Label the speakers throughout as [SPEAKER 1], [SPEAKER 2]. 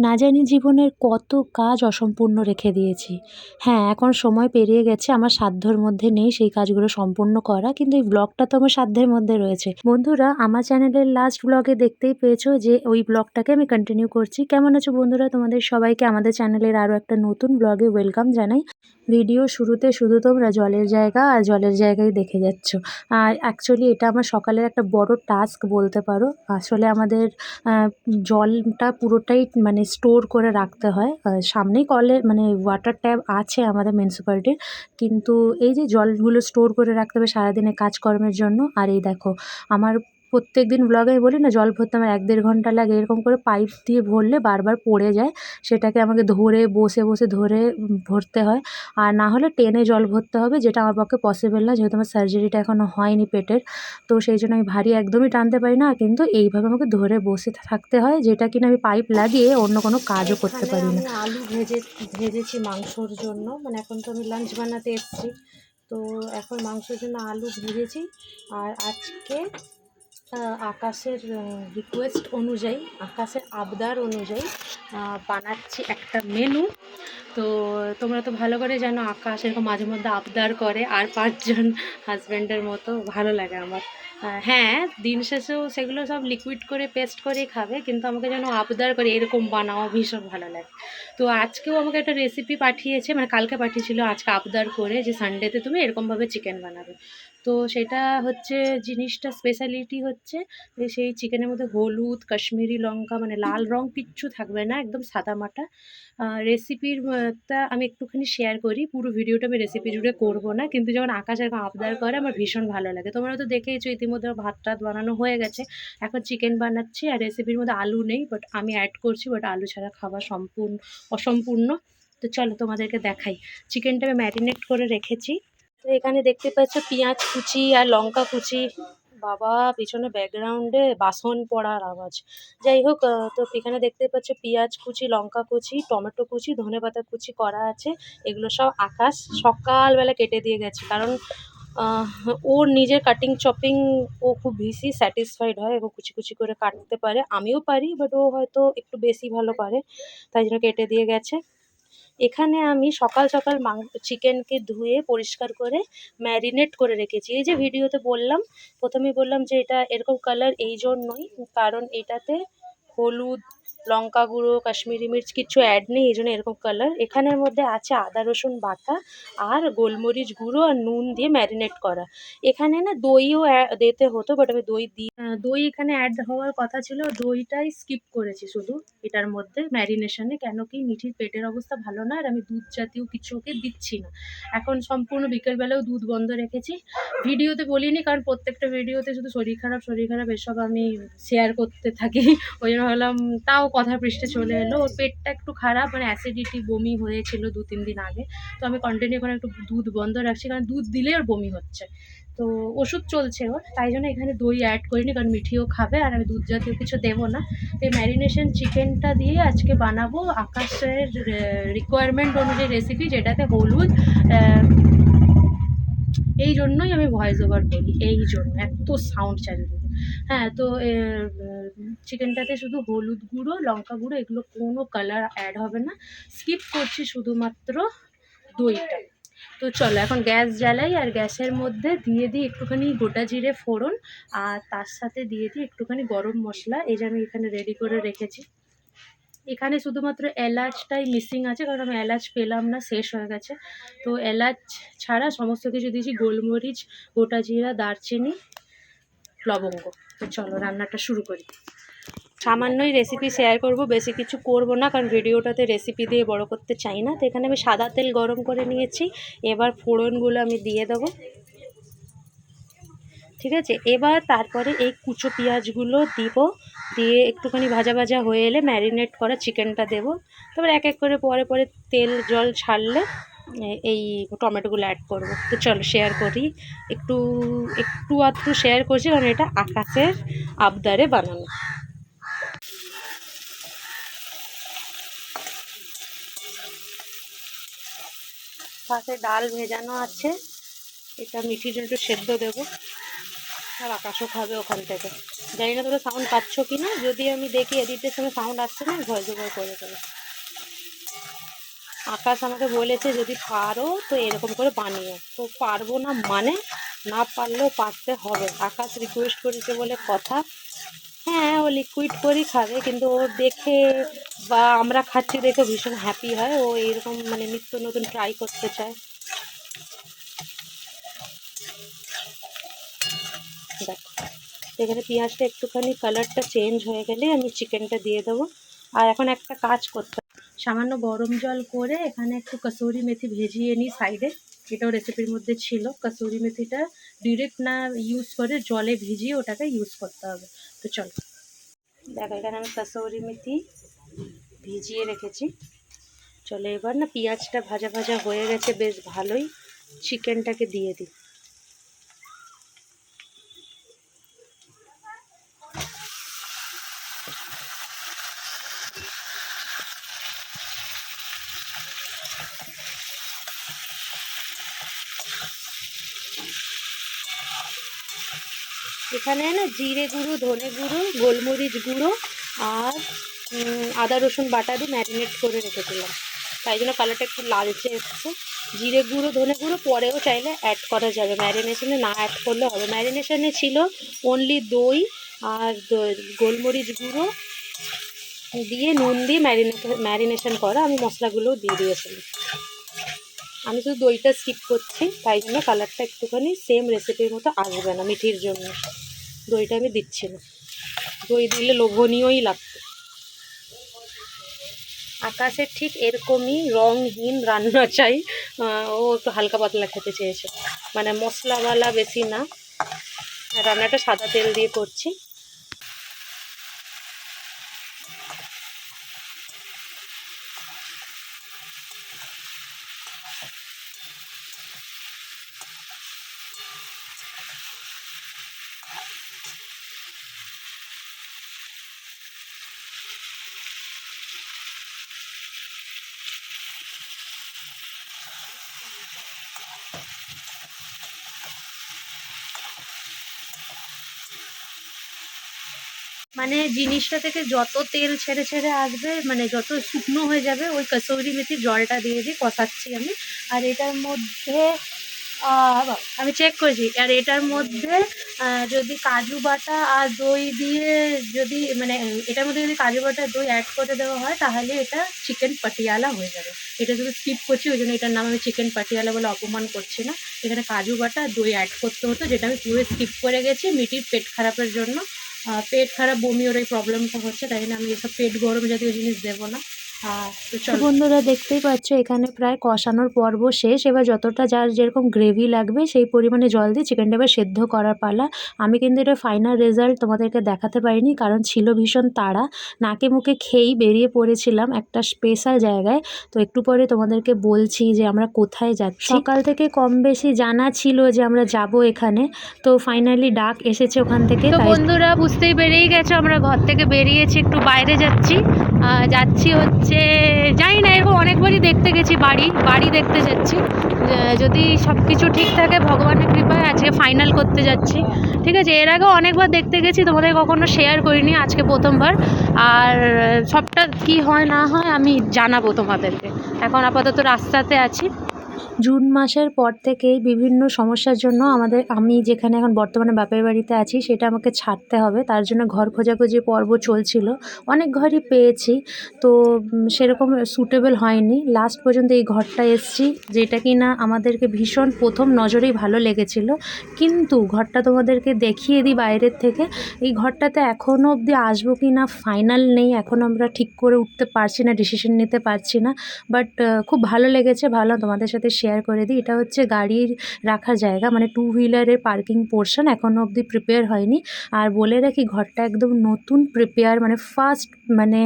[SPEAKER 1] না জানি জীবনের কত কাজ অসম্পূর্ণ রেখে দিয়েছি। হ্যাঁ এখন সময় পেরিয়ে গেছে, আমার সাধ্যর মধ্যে নেই সেই কাজগুলো সম্পূর্ণ করা, কিন্তু এই ব্লগটা তো আমার সাধ্যের মধ্যে রয়েছে। বন্ধুরা, আমার চ্যানেলের লাস্ট ব্লগে দেখতেই পেয়েছ যে ওই ব্লগটাকে আমি কন্টিনিউ করছি। কেমন আছো বন্ধুরা? তোমাদের সবাইকে আমাদের চ্যানেলের আরও একটা নতুন ব্লগে ওয়েলকাম জানাই। ভিডিও শুরুতে শুধু তোমরা জলের জায়গা আর জলের জায়গায় দেখে যাচ্ছ। আর অ্যাকচুয়ালি এটা আমার সকালের একটা বড় টাস্ক বলতে পারো। আসলে আমাদের জলটা পুরোটাই মানে স্টোর করে রাখতে হয়। সামনেই কলে মানে ওয়াটার ট্যাপ আছে আমাদের মিউনিসিপ্যালিটির কিন্তু এই যে জলগুলো স্টোর করে রাখতে হবে সারাদিনে কাজকর্মের জন্য, আর এই দেখো, আমার প্রত্যেক দিন ব্লগে বলি না, জল ভরতে আমার এক দেড় ঘণ্টা লাগে। এরকম করে পাইপ দিয়ে ভরলে বারবার পড়ে যায়। সেটাকে আমাকে ধরে, বসে বসে ধরে ভরতে হয়। আর না হলে টেনে জল ভরতে হবে, যেটা আমার পক্ষে পসিবল না, যেহেতু আমার সার্জারিটা এখনও হয়নি পেটের। তো সেই জন্য আমি ভারী একদমই টানতে পারি না, কিন্তু এইভাবে আমাকে ধরে বসে থাকতে হয়, যেটা কিনা আমি পাইপ লাগিয়ে অন্য কোনো কাজও করতে পারি না। আলু ভেজে, ভেজেছি মাংসর জন্য। মানে এখন তো আমি লাঞ্চ বানাতে এসেছি। তো এখন মাংসের জন্য আলু ভেজেছি। আর আজকে আকাশের রিকোয়েস্ট অনুযায়ী, আকাশের আবদার অনুযায়ী বানাচ্ছি একটা মেনু তো তোমরা তো ভালো করে জানো, আকাশ এরকম মাঝে মধ্যে আবদার করে, আর পাঁচজন হাজব্যান্ডের মতো ভালো লাগে আমার। হ্যাঁ দিন শেষেও সেগুলো সব লিকুইড করে পেস্ট করেই খাবে, কিন্তু আমাকে যেন আবদার করে এরকম বানাও, ভীষণ ভালো লাগে। তো আজকেও আমাকে একটা রেসিপি পাঠিয়েছে মানে কালকে পাঠিয়েছিল, আজকে আবদার করে যে সানডেতে তুমি এরকমভাবে চিকেন বানাবে। তো সেটা হচ্ছে জিনিসটা স্পেশালিটি হচ্ছে যে সেই চিকেনের মধ্যে হলুদ, কাশ্মীরি লঙ্কা মানে লাল রং কিচ্ছু থাকবে না, একদম সাদামাটা রেসিপির তা আমি একটুখানি শেয়ার করি, পুরো ভিডিওটা আমি রেসিপি জুড়ে করব না, কিন্তু যখন আকাশ এরকম আবদার করে, আমার ভীষণ ভালো লাগে। তোমরা তো দেখেইছো ইতিমধ্যে ভাত টাত বানানো হয়ে গেছে। এখন চিকেন বানাচ্ছি আর রেসিপির মধ্যে আলু নেই বাট আমি অ্যাড করছি বাট আলু ছাড়া খাওয়া সম্পূর্ণ, অসম্পূর্ণ। তো চলো তোমাদেরকে দেখাই। চিকেনটা আমি ম্যারিনেট করে রেখেছি। তো এখানে দেখতে পাচ্ছ পেঁয়াজ কুচি আর লঙ্কা কুচি। বাবা, পিছনে ব্যাকগ্রাউন্ডে বাসন পড়ার আওয়াজ। যাই হোক তো এখানে দেখতে পাচ্ছ পেঁয়াজ কুচি, লঙ্কা কুচি, টমেটো কুচি ধনেপাতা কুচি করা আছে। এগুলো সব আকাশ সকালবেলা কেটে দিয়ে গেছে। কারণ ওর নিজের কাটিং চপিং ও খুব বেশি স্যাটিসফাইড হয় এবং কুচি কুচি করে কাটতে পারে। আমিও পারি বাট ও হয়তো একটু বেশি ভালো পারে। তাই জন্য কেটে দিয়ে গেছে। এখানে আমি সকাল সকাল চিকেনকে ধুয়ে পরিষ্কার করে ম্যারিনেট করে রেখেছি। এই যে ভিডিওতে বললাম, প্রথমে বললাম যে এটা এরকম কালার এই জন্যই, কারণ এটাতে হলুদ লঙ্কা গুঁড়ো, কাশ্মীরি মির্চ, কিচ্ছু অ্যাড নেই, এই জন্য এরকম কালার এখানের মধ্যে আছে আদা, রসুন, বাটা আর গোলমরিচ গুঁড়ো আর নুন দিয়ে ম্যারিনেট করা। এখানে না দইও দিতে হতো বাট আমি দই দিই দই এখানে অ্যাড হওয়ার কথা ছিল। দইটাই স্কিপ করেছি শুধু এটার মধ্যে ম্যারিনেশনে কেন কি মিঠির পেটের অবস্থা ভালো না, আর আমি দুধ জাতীয় কিছু ওকে দিচ্ছি না। এখন সম্পূর্ণ বিকেলবেলাও দুধ বন্ধ রেখেছি। ভিডিওতে বলিনি, কারণ প্রত্যেকটা ভিডিওতে শুধু শরীর খারাপ শরীর খারাপ, এসব আমি শেয়ার করতে থাকি। ওই জন্য ভাবলাম, তাও কথা পৃষ্ঠে চলে এলো। ওর পেটটা একটু খারাপ মানে অ্যাসিডিটি বমি হয়েছিল দু, তিন দিন আগে। তো আমি কন্টিনিউ করে একটু দুধ বন্ধ রাখছি, কারণ দুধ দিলে ওর বমি হচ্ছে। তো ওষুধ চলছে ওর, তাই জন্য এখানে দই অ্যাড করিনি, কারণ মিঠিও খাবে, আর আমি দুধ জাতীয় কিছু দেবো না। তো এই ম্যারিনেশন চিকেনটা দিয়ে আজকে বানাবো আকাশের রিকোয়ারমেন্ট অনুযায়ী রেসিপি যেটাতে হলুদ এই জন্যই আমি ভয়েস ওভার করি, এই জন্য। এত সাউন্ড চারিদিকে। হ্যাঁ তো চিকেনটাতে শুধু হলুদ গুঁড়ো, লঙ্কা গুঁড়ো, এগুলো কোনো কালার অ্যাড হবে না। স্কিপ করছি শুধুমাত্র দইটা। তো চলো, এখন গ্যাস জ্বালাই আর গ্যাসের মধ্যে দিয়ে দিই একটুখানি গোটা জিরে ফোড়ন আর তার সাথে দিয়ে দিই একটুখানি গরম মশলা। এই যে আমি এখানে রেডি করে রেখেছি। এখানে শুধুমাত্র এলাচটাই মিসিং আছে, কারণ আমি এলাচ পেলাম না, শেষ হয়ে গেছে। তো এলাচ ছাড়া সমস্ত কিছু দিয়েছি। গোলমরিচ, গোটা জিরা, দারচিনি লবঙ্গ। তো চলো, রান্নাটা শুরু করি। সামান্যই রেসিপি শেয়ার করব, বেশি কিছু করব না, কারণ ভিডিওটাতে রেসিপি দিয়ে বড় করতে চাই না। তো এখানে আমি সাদা তেল গরম করে নিয়েছি। এবার ফোড়নগুলো আমি দিয়ে দেবো। ঠিক আছে? এবার তারপরে এই কুচো পেঁয়াজগুলো দিব। দিয়ে একটুখানি ভাজা ভাজা হয়ে এলে ম্যারিনেট করা চিকেনটা দেবো। তারপর এক এক করে পরে পরে তেল জল ছাড়লে এই টমেটোগুলো অ্যাড করব। তো চলো শেয়ার করি। একটু একটু আধটু শেয়ার করছি কারণ এটা আকাশের আবদারে বানানো। পাশে ডাল ভেজানো আছে। এটা মিঠির জন্য একটু সেদ্ধ দেবো। আর আকাশও খাবে ওখান থেকে। জানি না তোমরা সাউন্ড পাচ্ছ কি না যদি আমি দেখি এডিটের সময় সাউন্ড আসছে না ভয় জোগাড় করে দেবো। আকাশ আমাকে বলেছে যদি পারো তো এরকম করে বানিও। তো পারব না মানে না পারলেও পারতে হবে। আকাশ রিকোয়েস্ট করেছে বলে কথা। হ্যাঁ ও লিকুইড করেই খাবে, কিন্তু ও দেখে বা আমরা খাচ্ছি দেখে ভীষণ হ্যাপি হয়। ও এরকম মানে নিত্য নতুন ট্রাই করতে চায়। দেখো, এখানে পেঁয়াজটা একটুখানি কালারটা চেঞ্জ হয়ে গেলে আমি চিকেনটা দিয়ে দেবো। আর এখন একটা কাজ করতে। সামান্য গরম জল করে এখানে একটু কসুরি মেথি ভেজিয়ে নিই সাইডে এটাও রেসিপির মধ্যে ছিল। কসুরি মেথিটা ডিরেক্ট না ইউজ করে জলে ভিজিয়ে ওটাকে ইউজ করতে হবে। তো চলো। দেখো, এখানে আমি কসুরি মেথি ভিজিয়ে রেখেছি। চলো, এবার না পেঁয়াজটা ভাজা ভাজা হয়ে গেছে, বেশ ভালোই। চিকেনটাকে দিয়ে দিই। এখানে না জিরে গুঁড়ো, ধনে গুঁড়ো, গোলমরিচ গুঁড়ো আর আদা, রসুন, বাটা দিয়ে ম্যারিনেট করে রেখেছিলাম। তাই জন্য কালারটা একটু লালচে এসছে। জিরে গুঁড়ো, ধনে গুঁড়ো পরেও চাইলে অ্যাড করা যাবে। ম্যারিনেশনে না অ্যাড করলে হবে। ম্যারিনেশনে ছিল অনলি দই আর গোলমরিচ গুঁড়ো দিয়ে নুন দিয়ে ম্যারিনেট, ম্যারিনেশন করা। আমি মশলাগুলোও দিয়ে দিয়েছিলাম। আমি শুধু দইটা স্কিপ করছি। তাই জন্য কালারটা একটুখানি সেম রেসিপির মতো আসবে না মিঠির জন্য। দইটা আমি দিচ্ছি না। দই দিলে লোভনীয়ই লাগতো। আকাশের ঠিক এরকমই রঙহীন রান্না চাই। ও একটু হালকা পাতলা খেতে চেয়েছে। মানে মশলাওয়ালা বেশি না। রান্নাটা সাদা তেল দিয়ে করছি। মানে জিনিসটা থেকে যত তেল ছেড়ে ছেড়ে আসবে মানে যত শুকনো হয়ে যাবে, ওই কসৌরি মেথির জলটা দিয়ে দিয়ে কষাচ্ছি আমি। আর এটার মধ্যে আমি চেক করেছি। আর এটার মধ্যে যদি কাজু বাটা আর দই দিয়ে যদি মানে এটার মধ্যে যদি কাজু বাটা দই অ্যাড করে দেওয়া হয়, তাহলে এটা চিকেন পাটিয়ালা হয়ে যাবে। এটা যদি স্কিপ করছি, ওই জন্য এটার নাম আমি চিকেন পাটিয়ালা বলে অপমান করছি না। এখানে কাজু বাটা দই অ্যাড করতে হতো, যেটা আমি পুরো স্কিপ করে গেছি মিটির পেট খারাপের জন্য। পেট খারাপ, বমি ওর এই প্রবলেমটা হচ্ছে, তাই জন্য আমি এসব পেট গরম জাতীয় জিনিস দেবো না। বন্ধুরা দেখতেই পাচ্ছ এখানে প্রায় কষানোর পর্ব শেষ। এবার যতটা যার যেরকম গ্রেভি লাগবে সেই পরিমাণে জল দিয়ে চিকেনটা এবার সেদ্ধ করার পালা। আমি কিন্তু এটা ফাইনাল রেজাল্ট তোমাদেরকে দেখাতে পারিনি কারণ ছিল ভীষণ তাড়া। নাকে মুখে খেয়েই বেরিয়ে পড়েছিলাম একটা স্পেশাল জায়গায়। তো একটু পরে তোমাদেরকে বলছি যে আমরা কোথায় যাচ্ছি। সকাল থেকে কম বেশি জানা ছিল যে আমরা যাব এখানে। তো ফাইনালি ডাক এসেছে ওখান থেকে
[SPEAKER 2] তো বন্ধুরা বুঝতেই বেরিয়ে গেছো আমরা ঘর থেকে বেরিয়েছি একটু বাইরে যাচ্ছি। যাচ্ছি হচ্ছে, জানি না, এরকম অনেকবারই দেখতে গেছি বাড়ি বাড়ি দেখতে যাচ্ছি। যদি সব কিছু ঠিক থাকে, ভগবানের কৃপায় আজকে ফাইনাল করতে যাচ্ছি। ঠিক আছে, এর আগেও অনেকবার দেখতে গেছি, তোমাদের কখনো শেয়ার করিনি আজকে প্রথমবার। আর সবটা কি হয়, না হয় আমি জানাব তোমাদেরকে। এখন আপাতত রাস্তাতে আছি।
[SPEAKER 1] জুন মাসের পর থেকেই বিভিন্ন সমস্যার জন্য আমাদের, আমি যেখানে এখন বর্তমানে বাপের বাড়িতে আছি, সেটা আমাকে ছাড়তে হবে। তার জন্য ঘর খোঁজাখুঁজি পর্ব চলছিল। অনেক ঘরই পেয়েছি। তো সেরকম সুটেবল হয়নি। লাস্ট পর্যন্ত এই ঘরটা এসছি, যেটা কি না আমাদেরকে ভীষণ প্রথম নজরেই ভালো লেগেছিল। কিন্তু ঘরটা তোমাদেরকে দেখিয়ে দিই বাইরের থেকে, এই ঘরটাতে এখনও অবধি আসব কি না ফাইনাল নেই। এখন আমরা ঠিক করে উঠতে পারছি না ডিসিশন নিতে পারছি না। বাট খুব ভালো লেগেছে, ভালো তোমাদের সাথে শেয়ার করে দিই। এটা হচ্ছে গাড়ির রাখার জায়গা মানে টু হুইলারের পার্কিং পোর্শন এখনও অবধি প্রিপেয়ার হয়নি। আর বলে রাখি, ঘরটা একদম নতুন প্রিপেয়ার মানে ফার্স্ট মানে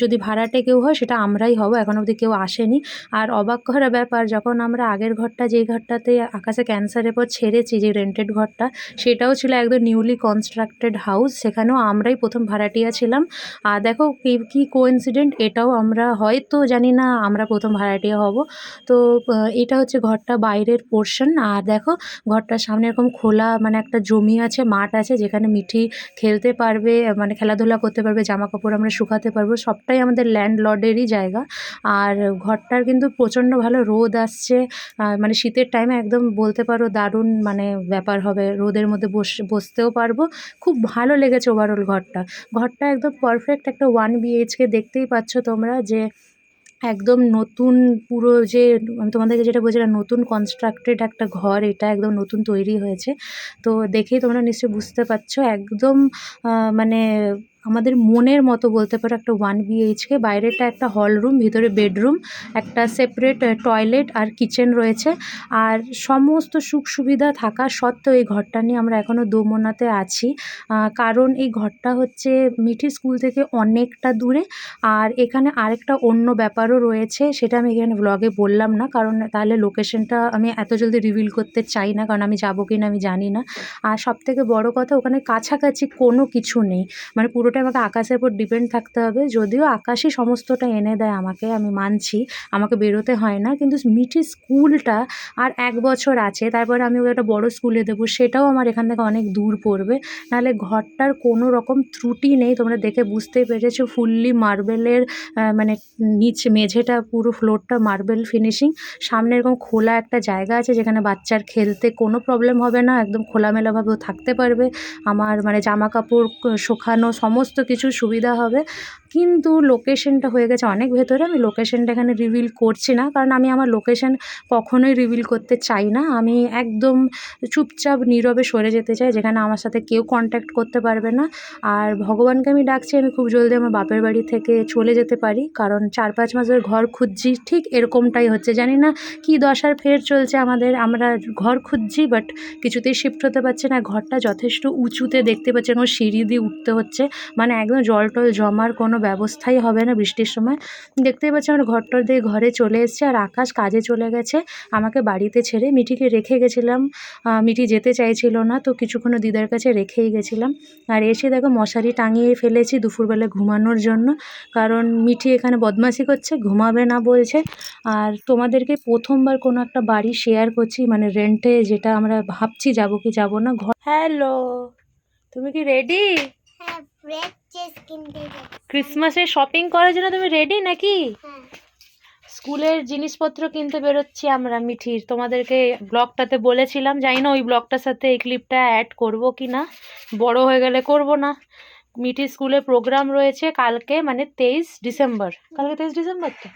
[SPEAKER 1] যদি ভাড়াটে কেউ হয়, সেটা আমরাই হব। এখন অবধি কেউ আসেনি। আর অবাক করা ব্যাপার, যখন আমরা আগের ঘরটা, যেই ঘরটাতে আকাশে ক্যান্সারের পর ছেড়েছি, যে রেন্টেড ঘরটা, সেটাও ছিল একদম নিউলি কনস্ট্রাক্টেড হাউস সেখানেও আমরাই প্রথম ভাড়াটিয়া ছিলাম। আর দেখো, কি, কী কোইন্সিডেন্ট এটাও আমরা, হয়তো জানি না, আমরা প্রথম ভাড়াটিয়া হব। তো এটা হচ্ছে ঘরটা বাইরের পোর্শন আর দেখো, ঘরটার সামনে এরকম খোলা মানে একটা জমি আছে, মাঠ আছে, যেখানে মিঠি খেলতে পারবে মানে খেলাধুলা করতে পারবে জামা কাপড় আমরা শুকাতে পারব। সবটাই আমাদের ল্যান্ড লর্ডেরই জায়গা। আর ঘরটার কিন্তু প্রচণ্ড ভালো রোদ আসছে। মানে শীতের টাইমে একদম বলতে পারো দারুণ মানে ব্যাপার হবে। রোদের মধ্যে বস, বসতেও পারব। খুব ভালো লেগেছে ওভারঅল ঘরটা। ঘরটা একদম পারফেক্ট একটা ওয়ান বিএইচকে দেখতেই পাচ্ছ তোমরা যে একদম নতুন পুরো যে, আমি তোমাদেরকে যেটা বলছিলাম, নতুন কনস্ট্রাক্টেড একটা ঘর, এটা একদম নতুন তৈরি হয়েছে। তো দেখেই তোমরা নিশ্চয়ই বুঝতে পারছ, একদম মানে আমাদের মনের মতো বলতে পারো একটা ওয়ান বিএইচকে বাইরেটা একটা হল রুম ভিতরে বেডরুম একটা সেপারেট টয়লেট আর কিচেন রয়েছে। আর সমস্ত সুখ সুবিধা থাকা সত্ত্বেও এই ঘরটা নিয়ে আমরা এখনও দোমনাতে আছি। কারণ এই ঘরটা হচ্ছে মিঠি স্কুল থেকে অনেকটা দূরে। আর এখানে আরেকটা অন্য ব্যাপারও রয়েছে, সেটা আমি এখানে ব্লগে বললাম না, কারণ তাহলে লোকেশনটা আমি এত জলদি রিভিল করতে চাই না, কারণ আমি যাব কি না আমি জানি না। আর সবথেকে বড় কথা, ওখানে কাছাকাছি কোনো কিছু নেই। মানে পুরোটা আমাকে আকাশের উপর ডিপেন্ড থাকতে হবে। যদিও আকাশই সমস্তটা এনে দেয় আমাকে, আমি মানছি, আমাকে বেরোতে হয় না। কিন্তু মিঠি স্কুলটা আর এক বছর আছে, তারপরে আমি ওকে একটা বড় স্কুলে দেবো, সেটাও আমার এখান থেকে অনেক দূর পড়বে। নাহলে ঘরটার কোনো রকম ত্রুটি নেই, তোমরা দেখে বুঝতেই পেরেছ ফুললি মার্বেলের মানে নিচ মেঝেটা, পুরো ফ্লোরটা মার্বেল ফিনিশিং সামনে এরকম খোলা একটা জায়গা আছে, যেখানে বাচ্চার খেলতে কোনো প্রবলেম হবে না, একদম খোলামেলাভাবেও থাকতে পারবে। আমার মানে জামা কাপড় শুকানো সমস্ত কিছু সুবিধা হবে। কিন্তু লোকেশনটা হয়ে গেছে অনেক ভেতরে। আমি লোকেশনটা এখানে রিভিল করছি না, কারণ আমি আমার লোকেশন কখনোই রিভিল করতে চাই না। আমি একদম চুপচাপ, নীরবে সরে যেতে চাই, যেখানে আমার সাথে কেউ কন্ট্যাক্ট করতে পারবে না। আর ভগবানকে আমি ডাকছি, আমি খুব জলদি আমার বাপের বাড়ি থেকে চলে যেতে পারি, কারণ চার পাঁচ মাসের ঘর খুঁজছি, ঠিক এরকমটাই হচ্ছে। জানি না কী দশার ফের চলছে আমাদের, আমরা ঘর খুঁজছি বাট কিছুতেই শিফট হতে পারছে না। ঘরটা যথেষ্ট উঁচুতে দেখতে পাচ্ছি, এবং সিঁড়ি দিয়ে উঠতে হচ্ছে। মানে একদম জল টল জমার কোনো ব্যবস্থাই হবে না বৃষ্টির সময়। দেখতেই পাচ্ছি আমরা ঘরটর দিয়ে ঘরে চলে এসেছি আর আকাশ কাজে চলে গেছে। আমাকে বাড়িতে ছেড়ে মিঠিকে রেখে গেছিলাম। মিঠি যেতে চাইছিল না, তো কিছুক্ষণ দিদার কাছে রেখেই গেছিলাম। আর এসে দেখো মশারি টাঙিয়ে ফেলেছি দুপুরবেলা ঘুমানোর জন্য। কারণ মিঠি এখানে বদমাশি করছে, ঘুমাবে না বলছে। আর তোমাদেরকে প্রথমবার কোনো একটা বাড়ি শেয়ার করছি মানে রেন্টে যেটা আমরা ভাবছি যাব কি যাব না, ঘর হ্যালো তুমি কি রেডি
[SPEAKER 3] হ্যাঁ
[SPEAKER 1] ক্রিসমাসের শপিং করার জন্য তুমি রেডি নাকি?
[SPEAKER 3] হ্যাঁ।
[SPEAKER 1] স্কুলের জিনিসপত্র কিনতে বেরোচ্ছি আমরা মিঠির। তোমাদেরকে ব্লগটাতে বলেছিলাম জানি না ওই ব্লগটার সাথে এই ক্লিপটা অ্যাড করব কি না। বড় হয়ে গেলে করব না। মিঠির স্কুলে প্রোগ্রাম রয়েছে কালকে মানে তেইশ ডিসেম্বর। কালকে তেইশ ডিসেম্বর তো?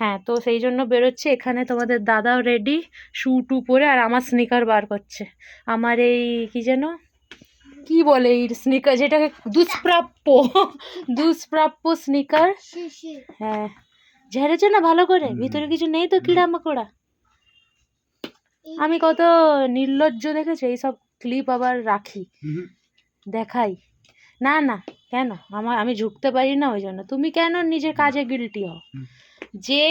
[SPEAKER 1] হ্যাঁ তো সেই জন্য বেরোচ্ছে। এখানে তোমাদের দাদাও রেডি শু টু পরে আর আমার স্নিকার বার করছে। আমার এই কি যেন? কি বলে এই স্নিকার যেটাকে দুষ্প্রাপ্য দুষ্প্রাপ্য স্নিকার হ্যাঁ। ঝেড়েছে না ভালো করে? ভিতরে কিছু নেই তো কিড়া মাকড়া? আমি কত নির্লজ্জ দেখেছি? এইসব ক্লিপ আবার রাখি। দেখাই। না না কেন? আমার আমি ঝুঁকতে পারি না ওই জন্য। তুমি কেন নিজের কাজে গিলটি হও? যে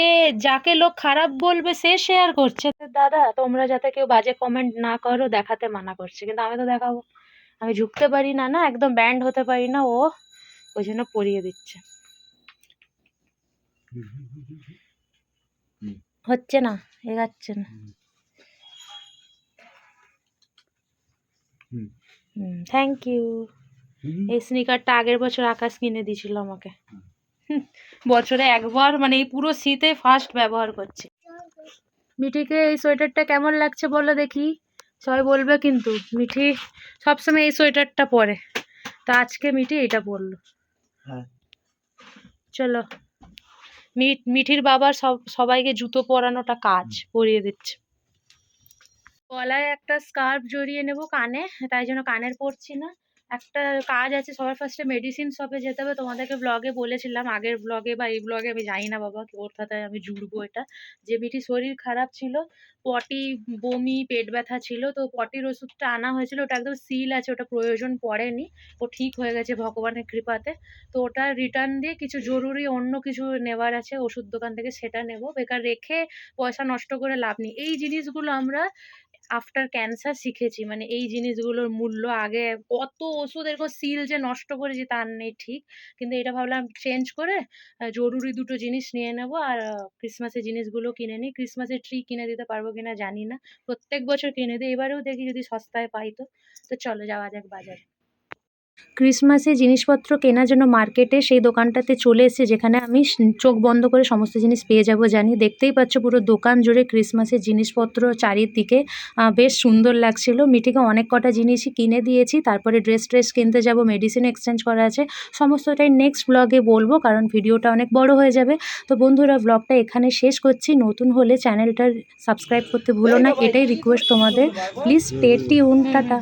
[SPEAKER 1] যাকে লোক খারাপ বলবে সে শেয়ার করছে। দাদা তোমরা যাতে কেউ বাজে কমেন্ট না করো দেখাতে মানা করছে। কিন্তু আমি তো দেখাবো। আমি ঝুঁকতে পারি না না একদম ব্যান্ড হতে পারি না ও ওই জন্য পরিয়ে দিচ্ছে। হচ্ছে না এগাচ্ছে না। হুম। থ্যাংক ইউ এই স্নিকারটা আগের বছর আকাশ কিনে দিয়েছিল আমাকে। হুম, বছরে একবার মানে এই পুরো শীতে ফার্স্ট ব্যবহার করছে। মিঠিকে এই সোয়েটারটা কেমন লাগছে বলো দেখি। সবাই বলবে কিন্তু মিঠি সবসময় এই সোয়েটারটা পরে। তা আজকে মিঠি এটা পরলো।
[SPEAKER 4] হ্যাঁ।
[SPEAKER 1] চলো। মিঠ মিঠির বাবার সব সবাইকে জুতো পরানোটা কাজ পরিয়ে দিচ্ছে। গলায় একটা স্কার্ফ জড়িয়ে নেব কানে তাই জন্য কানের পরছি না। একটা কাজ আছে, সবার ফার্স্টে মেডিসিন শপে যেতে হবে। তোমাদেরকে ব্লগে বলেছিলাম, আগের ব্লগে বা এই ব্লগে আমি জানি না বাবা কথায় আমি জুড়বো এটা। যে মিঠি শরীর খারাপ ছিল, পটি, বমি, পেট ব্যথা ছিল, তো পটির ওষুধটা আনা হয়েছিল। ওটা একদম সিল আছে, ওটা প্রয়োজন পড়েনি। ও ঠিক হয়ে গেছে ভগবানের কৃপাতে। তো ওটা রিটার্ন দিয়ে কিছু জরুরি অন্য কিছু নেওয়ার আছে, ওষুধ দোকান থেকে সেটা নেব। বেকার রেখে পয়সা নষ্ট করে লাভ নেই। এই জিনিসগুলো আমরা
[SPEAKER 2] আফটার ক্যান্সার শিখেছি। মানে এই জিনিসগুলোর মূল্য আগে কত ওষুধ এরকম সিল যে নষ্ট করেছি তার নেই ঠিক। কিন্তু এটা ভাবলাম চেঞ্জ করে জরুরি দুটো জিনিস নিয়ে নেব আর ক্রিসমাসের জিনিসগুলো কিনে নিই। ক্রিসমাসের ট্রি কিনে দিতে পারব কিনা জানি না। প্রত্যেক বছর কিনে দিই। এবারেও দেখি যদি সস্তায় পাই তো। তো চলো যাওয়া যাক বাজারে।
[SPEAKER 1] ক্রিসমাসে জিনিসপত্র কেনার জন্য মার্কেটে সেই দোকানটাতে চলে এসেছি যেখানে আমি চোখ বন্ধ করে সমস্ত জিনিস পেয়ে যাব জানি। দেখতেই পাচ্ছ পুরো দোকান জুড়ে ক্রিসমাসের জিনিসপত্র চারিদিকে বেশ সুন্দর লাগছিল। মিঠিকে অনেক কটা জিনিসই কিনে দিয়েছি, তারপরে ড্রেস ট্রেস কিনতে যাব, মেডিসিন এক্সচেঞ্জ করা আছে। সমস্তটাই নেক্সট ব্লগে বলব, কারণ ভিডিওটা অনেক বড় হয়ে যাবে। তো বন্ধুরা, ব্লগটা এখানে শেষ করছি। নতুন হলে চ্যানেলটা সাবস্ক্রাইব করতে ভুলো না, এটাই রিকোয়েস্ট তোমাদের। Please stay tune tata.